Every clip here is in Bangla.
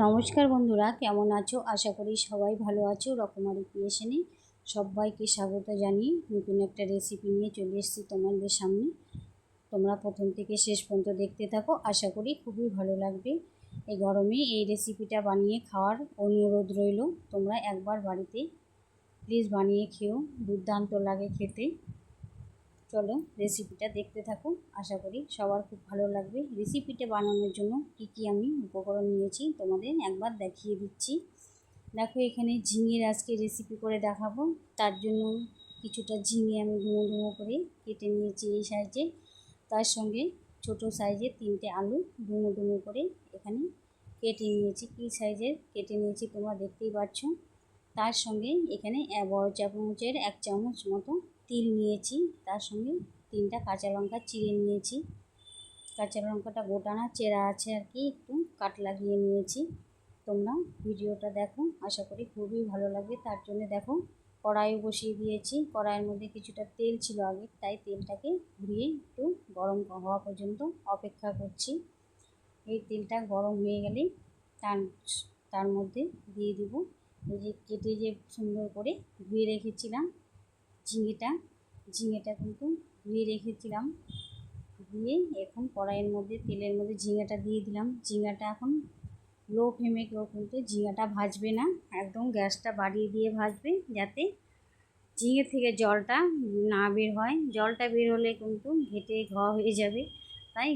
নমস্কার বন্ধুরা, কেমন আছো? আশা করি সবাই ভালো আছো। রকমারি ক্রিয়েশনে সবাইকে স্বাগত জানিয়ে নতুন একটা রেসিপি নিয়ে চলে এসেছি তোমাদের সামনে। তোমরা প্রথম থেকে শেষ পর্যন্ত দেখতে থাকো, আশা করি খুবই ভালো লাগবে। এই গরমে এই রেসিপিটা বানিয়ে খাওয়ার অনুরোধ রইল। তোমরা একবার বাড়িতে প্লিজ বানিয়ে খেও, দুর্দান্ত লাগে খেতে। চলো রেসিপিটা দেখতে থাকো আশা করি সবার খুব ভালো লাগবে। রেসিপিটা বানানোর জন্য কি কি আমি উপকরণ নিয়েছি তোমাদের একবার দেখিয়ে দিচ্ছি। দেখো এখানে ঝিঙের আজকে রেসিপি করে দেখাবো। তার জন্য কিছুটা ঝিঙে আমি ডুমো ডুমো করে কেটে নিয়েছি এই সাইজে। তার সঙ্গে ছোট সাইজের তিনটে আলু ডুমো ডুমো করে এখানে কেটে নিয়েছি। কী সাইজের কেটে নিয়েছি তোমরা দেখতেই পাচ্ছ তার সঙ্গে এখানে বড় চামচের এক চামচ মতো তিল নিয়েছি, তার সঙ্গে তিনটা কাঁচা লঙ্কা চিড়ে নিয়েছি। কাঁচা লঙ্কাটা গোটা না চেরা আছে আর কি, একটু কাট লাগিয়ে নিয়েছি। তোমরা ভিডিওটা দেখো, আশা করি খুবই ভালো লাগবে। তার জন্য দেখো, কড়াইও বসিয়ে দিয়েছি। কড়াইয়ের মধ্যে কিছুটা তেল ছিল আগে, তাই তেলটাকে ঘুরিয়ে একটু গরম হওয়া পর্যন্ত অপেক্ষা করছি। এই তেলটা গরম হয়ে গেলে তার তার মধ্যে দিয়ে দিব। এই যে কেটে যে সুন্দর করে ধুয়ে রেখেছিলাম ঝিঙেটা ঝিঙেটা কিন্তু ধুয়ে রেখেছিলাম। দিয়ে এখন কড়াইয়ের মধ্যে, তেলের মধ্যে ঝিঙেটা দিয়ে দিলাম। ঝিঙাটা এখন লো ফ্লেমে কেউ কিন্তু ঝিঙাটা ভাজবে না, একদম গ্যাসটা বাড়িয়ে দিয়ে ভাজবে যাতে ঝিঙে থেকে জলটা না বের হয়। জলটা বের হলে কিন্তু ঘেটে ঘ হয়ে যাবে। তাই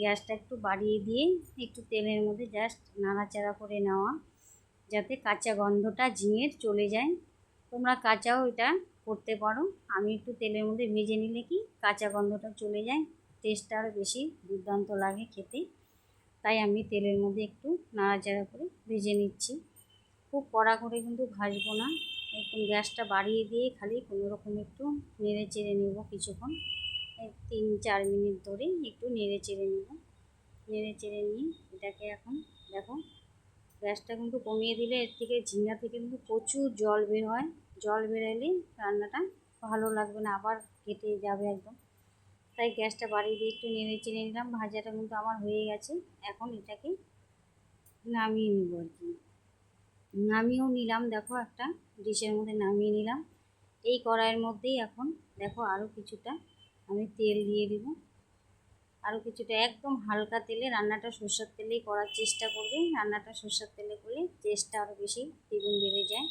গ্যাসটা একটু বাড়িয়ে দিয়ে একটু তেলের মধ্যে জাস্ট নাড়াচাড়া করে নেওয়া, যাতে কাঁচা গন্ধটা ঝিঙের চলে যায়। তোমরা কাঁচাও এটা করতে পারো। আমি একটু তেলের মধ্যে ভেজে নিলে কি কাঁচা গন্ধটা চলে যায় টেস্টটা আরও বেশি দুর্দান্ত লাগে খেতে। তাই আমি তেলের মধ্যে একটু নাড়াচাড়া করে ভেজে নিচ্ছি। খুব কড়া করে কিন্তু ভাজবো না। একটু গ্যাসটা বাড়িয়ে দিয়ে খালি কোনো রকম একটু নেড়ে চেড়ে নেব কিছুক্ষণ। তিন চার মিনিট ধরে একটু নেড়ে চেড়ে নেব। নেড়ে চেড়ে নিয়ে এটাকে এখন দেখো, গ্যাসটা কিন্তু কমিয়ে দিলে এর থেকে ঝিঙ্গা থেকে কিন্তু প্রচুর জল বের হয়। জল বেরোলে রান্নাটা ভালো লাগবে না, আবার কেটে যাবে একদম। তাই গ্যাসটা বাড়িয়ে দিয়ে একটু নেড়ে চেড়ে নিলাম, ভাজাটা কিন্তু আমার হয়ে গেছে। এখন এটাকে নামিয়ে নিব আর কি। নামিয়েও নিলাম, দেখো একটা ডিশের মধ্যে নামিয়ে নিলাম। এই কড়াইয়ের মধ্যেই এখন দেখো আরও কিছুটা আমি তেল দিয়ে দিব। আরও কিছুটা, একদম হালকা তেলে, রান্নাটা সর্ষের তেলেই করার চেষ্টা করবে। রান্নাটা সর্ষের তেলে করলে টেস্টটা আরও বেশি দ্বিগুণ বেড়ে যায়।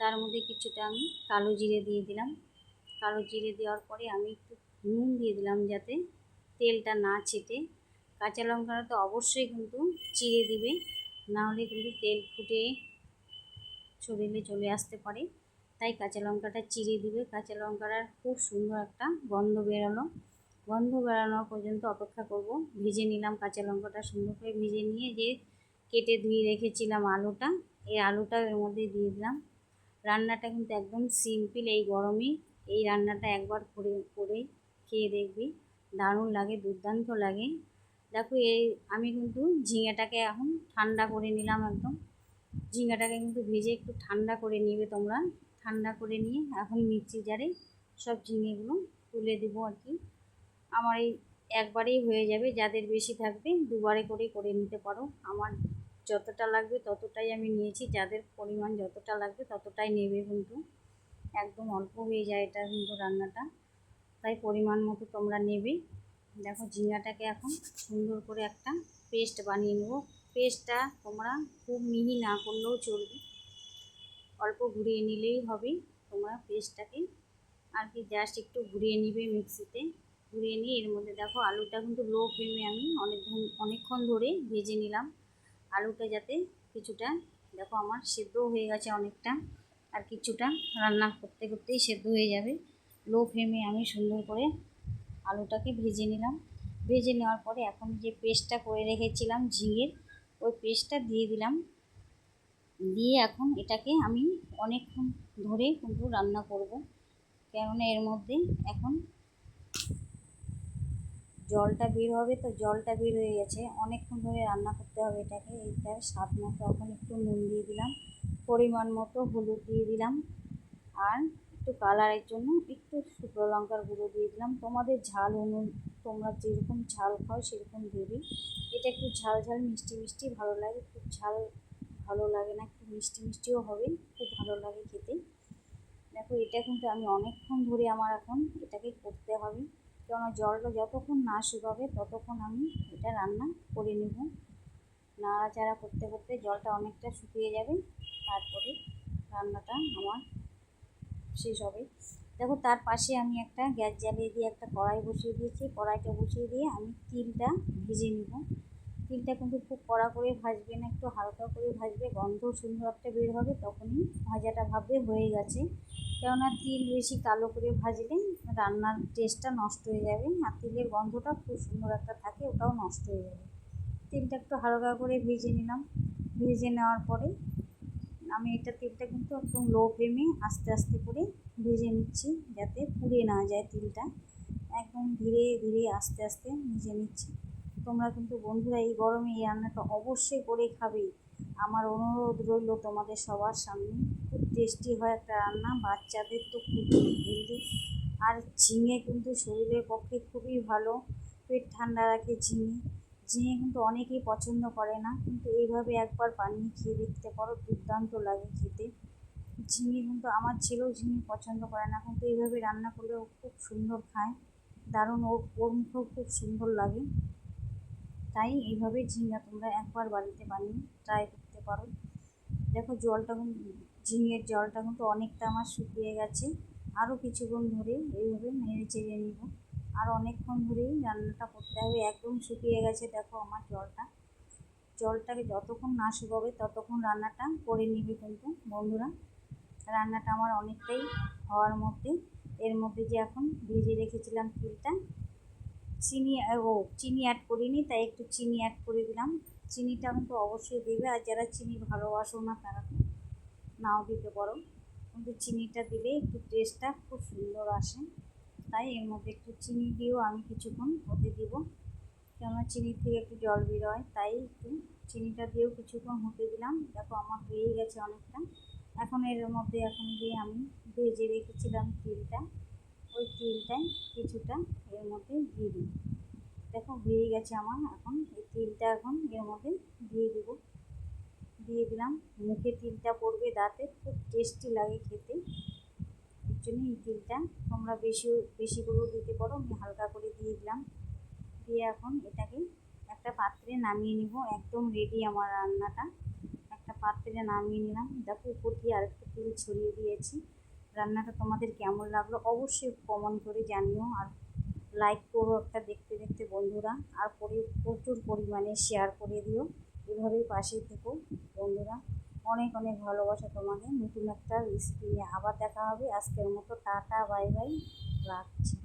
তার মধ্যে কিছুটা আমি কালো জিরে দিয়ে দিলাম। কালো জিরে দেওয়ার পরে আমি একটু নুন দিয়ে দিলাম যাতে তেলটা না ছেটে। কাঁচা লঙ্কাটা তো অবশ্যই কিন্তু চিড়ে দিবে নাহলে কিন্তু তেল ফুটে শরীরে চলে আসতে পারে। তাই কাঁচা লঙ্কাটা চিড়ে দিবে। কাঁচা লঙ্কাটার খুব সুন্দর একটা গন্ধ বেরোলো। গন্ধ বেরানো পর্যন্ত অপেক্ষা করব। ভিজে নিলাম কাঁচা লঙ্কাটা সুন্দর করে ভিজে নিয়ে যে কেটে ধুয়ে রেখেছিলাম আলুটা, এই আলুটা এর মধ্যে দিয়ে দিলাম। রান্নাটা কিন্তু একদম সিম্পল এই গরমে। এই রান্নাটা একবার করে করে খেয়ে দেখবি। দারুণ লাগে, দুর্দান্ত লাগে। দেখো এই আমি কিন্তু ঝিঙেটাকে এখন ঠান্ডা করে নিলাম একদম। ঝিঙাটাকে কিন্তু ভেজে একটু ঠান্ডা করে নিবে তোমরা। ঠান্ডা করে নিয়ে এখন মিক্সি জারে সব ঝিঙেগুলো তুলে দেবো আর কি। আমার এই একবারেই হয়ে যাবে। যাদের বেশি থাকবে, দুবারে করে করে নিতে পারো। আমার যতটা লাগবে ততটাই আমি নিয়েছি, যাদের পরিমাণ যতটা লাগবে ততটাই নেবে কিন্তু। একদম অল্প হয়ে যায় এটা কিন্তু রান্নাটা, তাই পরিমাণ মতো তোমরা নেবে। দেখো ঝিঙাটাকে এখন সুন্দর করে একটা পেস্ট বানিয়ে নেব। পেস্টটা তোমরা খুব মিহি না করলেও চলবে। অল্প ঘুরিয়ে নিলেই হবে তোমরা পেস্টটাকে। আর কি জাস্ট একটু ঘুরিয়ে নিবে মিক্সিতে। ঘুরিয়ে নিয়ে এর মধ্যে দেখো আলুটা কিন্তু লো ফ্লেমে আমি অনেক অনেকক্ষণ ধরে ভেজে নিলাম। আলুটা যাতে কিছুটা, দেখো আমার সেদ্ধ হয়ে গেছে অনেকটা, আর কিছুটা রান্না করতে করতেই সেদ্ধ হয়ে যাবে। লো ফ্লেমে আমি সুন্দর করে আলুটাকে ভেজে নিলাম। ভেজে নেওয়ার পরে এখন যে পেস্টটা করে রেখেছিলাম ঝিঙের, ওই পেস্টটা দিয়ে দিলাম। দিয়ে এখন এটাকে আমি অনেকক্ষণ ধরে কিন্তু রান্না করব। কেননা এর মধ্যে এখন জলটা বের হবে তো জলটা বের হয়ে গেছে। অনেকক্ষণ ধরে রান্না করতে হবে এটাকে। এইটা স্বাদ মতো এখন একটু নুন দিয়ে দিলাম। পরিমাণ মতো হলুদ দিয়ে দিলাম। আর একটু কালারের জন্য একটু শুকনো লঙ্কার গুঁড়ো দিয়ে দিলাম। তোমাদের ঝাল অনু তোমরা যেরকম ঝাল খাও সেরকম দেবে। এটা একটু ঝাল ঝাল, মিষ্টি মিষ্টি ভালো লাগে। খুব ঝাল ভালো লাগে না, একটু মিষ্টি মিষ্টিও হবে, খুব ভালো লাগে খেতে। দেখো, এটা কিন্তু আমি অনেকক্ষণ ধরে আমার এখন এটাকে করতে হবে। কেননা জলটা যতক্ষণ না শুকাবে ততক্ষণ আমি এটা রান্না করে নেব। নাড়াচাড়া করতে করতে জলটা অনেকটা শুকিয়ে যাবে, তারপরে রান্নাটা আমার শেষ হবে। দেখো, তার পাশে আমি একটা গ্যাস জ্বালিয়ে দিয়ে একটা কড়াই বসিয়ে দিয়েছি। কড়াইটা বসিয়ে দিয়ে আমি তিলটা ভেজে নেব। তিলটা কিন্তু খুব কড়া করে ভাজবে না, একটু হালকা করে ভাজবে, গন্ধ সুন্দর একটা বের হবে, তখনই ভাজাটা ভাববে হয়ে গেছে। কেননা তিল বেশি কালো করে ভাজলে রান্নার টেস্টটা নষ্ট হয়ে যাবে আর তিলের গন্ধটা খুব সুন্দর একটা থাকে, ওটাও নষ্ট হয়ে যাবে। তিলটা একটু হালকা করে ভেজে নিলাম। ভেজে নেওয়ার পরে আমি এটা তিলটা কিন্তু একদম লো ফ্লেমে আস্তে আস্তে করে ভেজে নিচ্ছি যাতে পুড়ে না যায় তিলটা। একদম ধীরে ধীরে আস্তে আস্তে ভেজে নিচ্ছি। তোমরা কিন্তু বন্ধুরা এই গরমে এই রান্নাটা অবশ্যই করে খাবে। আমার অনুরোধ রইল তোমাদের সবার সামনে। খুব টেস্টি হয় একটা রান্না, বাচ্চাদের তো খুবই হেলদি। আর ঝিঙে কিন্তু শরীরের পক্ষে খুবই ভালো। পেট ঠান্ডা রাখে ঝিঙে। ঝিঙে কিন্তু অনেকেই পছন্দ করে না, কিন্তু এইভাবে একবার বানিয়ে খেয়ে দেখতে পারো, দুর্দান্ত লাগে খেতে। ঝিঙে কিন্তু আমার ছেলেও ঝিঙে পছন্দ করে না, কিন্তু এইভাবে রান্না করলে ও খুব সুন্দর খায়। দারুণ ওর ওর মুখেও খুব সুন্দর লাগে। তাই এইভাবে ঝিঙা তোমরা একবার বাড়িতে বানিয়ে ট্রাই করতে পারো। দেখো জলটা ঝিঙের জলটা কিন্তু অনেকটা আমার শুকিয়ে গেছে। আরও কিছুক্ষণ ধরে এইভাবে নেড়ে চেড়ে নিব। আর অনেকক্ষণ ধরেই রান্নাটা করতে হবে। একদম শুকিয়ে গেছে, দেখো আমার জলটা। জলটাকে যতক্ষণ না শুকাবে ততক্ষণ রান্নাটা করে নিবে কিন্তু, বন্ধুরা। রান্নাটা আমার অনেকটাই হওয়ার মধ্যে। এর মধ্যে যে এখন ভেজে রেখেছিলাম তিলটা, চিনি, ও, চিনি অ্যাড করিনি, তাই একটু চিনি অ্যাড করে দিলাম। চিনিটা কিন্তু অবশ্যই দেবে। আর যারা চিনি ভালোবাসো না তারা নাও দিতে পারো। কিন্তু চিনিটা দিলে একটু টেস্টটা খুব সুন্দর আসে। তাই এর মধ্যে একটু চিনি দিয়েও আমি কিছুক্ষণ হতে দিব। কেননা চিনির থেকে একটু জল বেরোয়, তাই একটু চিনিটা দিয়েও কিছুক্ষণ হতে দিলাম। দেখো আমার হয়েই গেছে অনেকটা। এখন এর মধ্যে এখন দিয়ে আমি ভেজে রেখেছিলাম তিলটা, ওই তিলটাই কিছুটা এর মধ্যে দিয়ে দিই। দেখো হয়ে গেছে আমার। এখন এই তিলটা এখন এর মধ্যে দিয়ে দেবো। দিয়ে দিলাম। মুখে তিলটা পড়বে দাঁতে। খুব টেস্টি লাগে খেতে। এর জন্য এই তিলটা। তোমরা বেশি বেশি করেও দিতে পারো। আমি হালকা করে দিয়ে দিলাম। দিয়ে এখন এটাকে একটা পাত্রে নামিয়ে নিব। একদম রেডি আমার রান্নাটা। একটা পাত্রে নামিয়ে নিলাম। দেখো, উপর দিয়ে আরেকটু তিল ছড়িয়ে দিয়েছি। রান্নাটা তোমাদের কেমন লাগল অবশ্যই কমেন্ট করে জানিও। আর লাইক করো একটা দেখতে দেখতে বন্ধুরা। আর পরি প্রচুর পরিমাণে শেয়ার করে দিও। এভাবেই পাশেই থেকো, বন্ধুরা। অনেক অনেক ভালোবাসা তোমাদের। নতুন একটা রেসিপি নিয়ে আবার দেখা হবে। আজকের মতো টাটা, বাই বাই। রাখছি।